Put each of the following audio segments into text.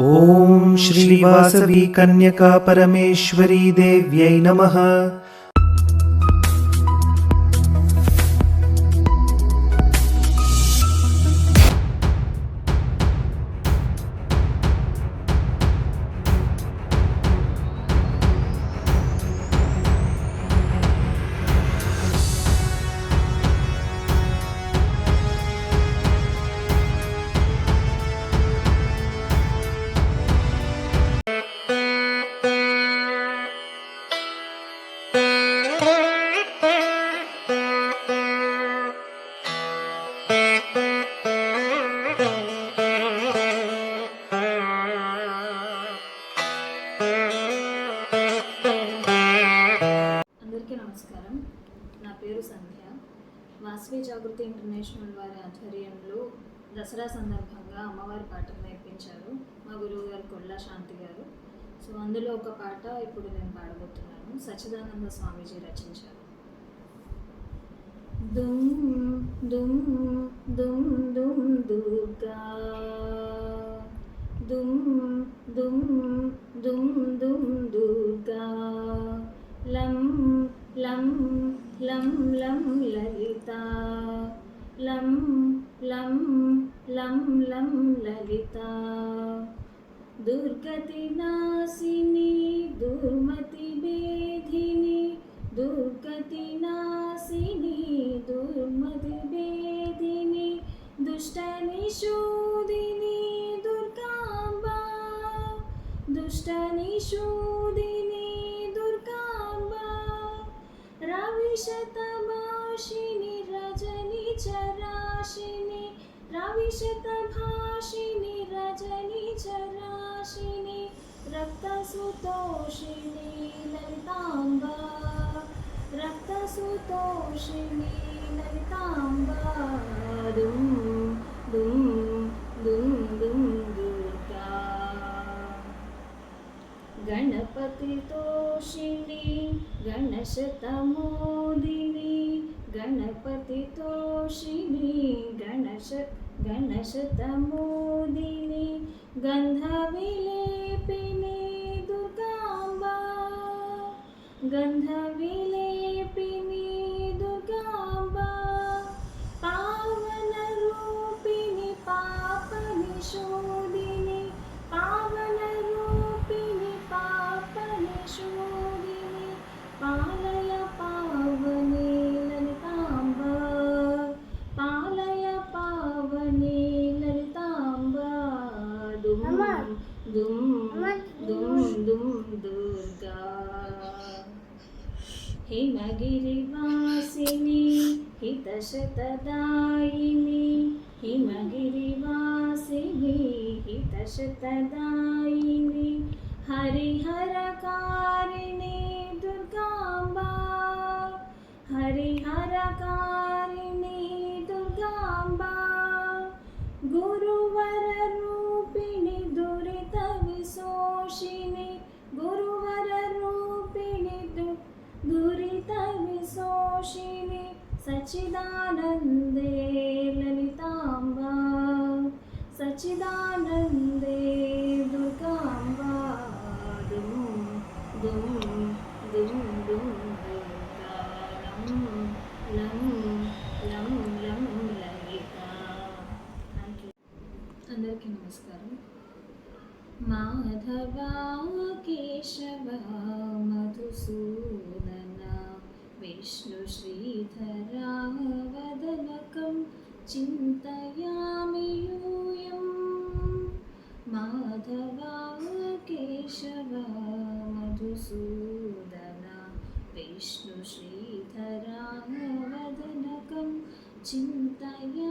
ॐ श्रीवासवी कन्यका परमेश्वरी देव्यै नमः వాసవి జాగృతి ఇంటర్నేషనల్ వారి ఆధ్వర్యంలో దసరా సందర్భంగా అమ్మవారి పాటలు నేర్పించారు మా గురువు గారు కొల్లా శాంతి గారు సో అందులో ఒక పాట ఇప్పుడు నేను పాడబోతున్నాను సచ్చిదానంద స్వామీజీ రచించారు దుమ్ దుమ్ దుమ్ దుమ్ దుర్గా దుమ్ దుమ్ దుమ్ దుమ్ దుర్గా లం లం లం లం లలి ललिता। लं लं लं लं ललिता। दुर्गतिनाशिनी दुर्मतिभेदिनी दुर्गतिनाशिनी दुर्मतिभेदिनी दुष्टनिषूदिनी दुर्गाम्बा। दुष्टनिषूदिनी दुर्गाम्बा। रविशतभाषी चराशिनि रविशतभाषिनि रजनि चराशिनि रक्तसुतोषिणि ललिताम्बा रक्तसुतोषिणि ललिताम्बा दुं दुं दुं दुं दुर्गा गणपतितोषिणि गणशतमोदिनि गणपतितो गणपतितोषिणि गणश गणशतमोदिनि गन्धविलेपिनि दुर्गाम्बा गन्धविलेपिनि हिमगिरिवासिनि हितशतदायिनि। हिमगिरिवासिनि हितशतदायिनि। हरिहरकारिणि दुर्गाम्बा। हरिहरकारिणि सच्चिदानन्दे ललिताम्बा सच्चिदानन्दे दुर्गाम्बा दुम् दुम् दुम् दुम् दुर्गा लं लं लं लं లలితా థ్యాంక్ యూ అందరికీ నమస్కారం మాధవ కేశవ మధుసూదన विष्णुश्रीधरावदनकं चिन्तयामि यूयं। माधवा केशव केशवधुसूदरा विष्णुश्रीधरावदनकं चिन्तया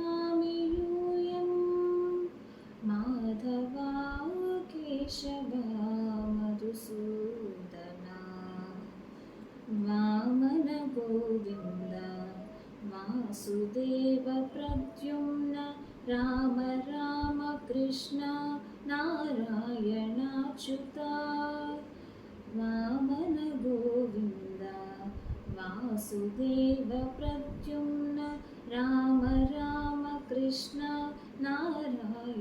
वासुदेव प्रद्युम्न राम राम कृष्ण नारायणाच्युता वामन गोविन्द वासुदेव प्रद्युम्न राम राम कृष्ण नारायणाच्युता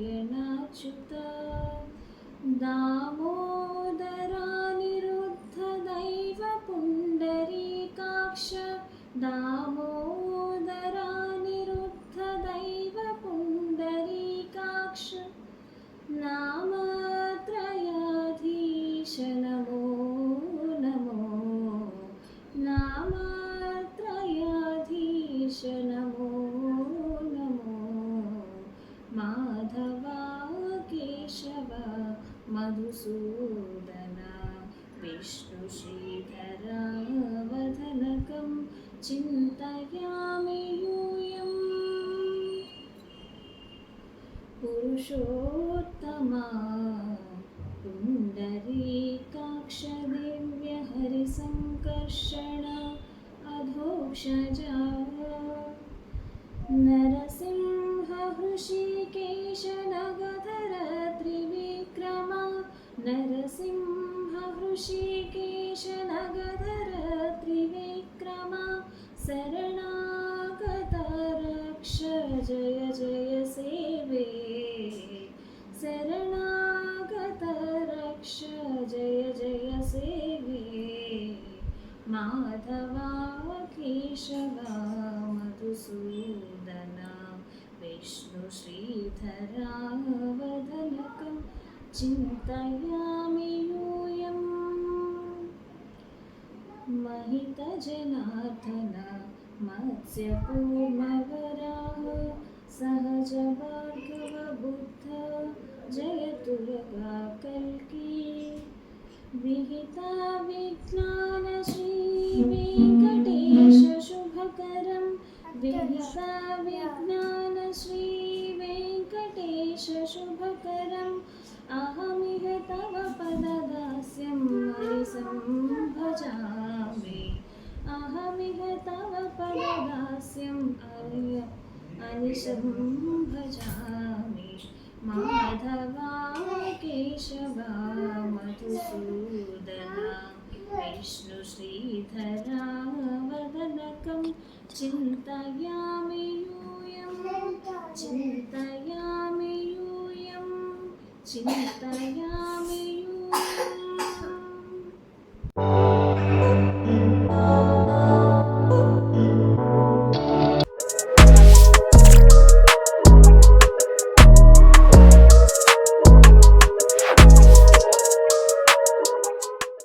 दामो दामोदरा चिन्तयामि यूयम्। पुरुषोत्तमा पुण्डरीकाक्षदिव्यहरिसङ्कर्षण अधोक्षजा। नरसिंह माधवा केशवा मधुसूदना विष्णुश्रीधरा वदनकं चिन्तयामि यूयम्। महितजनार्दन मत्स्यपूर्णवराह सहज भार्गवबुद्ध जयतुर्गा कल्की विहिता विज्ञान श्रीवेङ्कटेश शुभकरं। विहिता विज्ञान श्रीवेङ्कटेश शुभकरम् अहमिह तव पददास्यं हरिसं भजामि। अहमिह तव पददास्यं हरि अनिशं माधवा केशवा मधुसूदना। विष्णुश्रीधरा वदनकं चिन्तयामि यूयं चिन्तयामि यूयं चिन्तयामि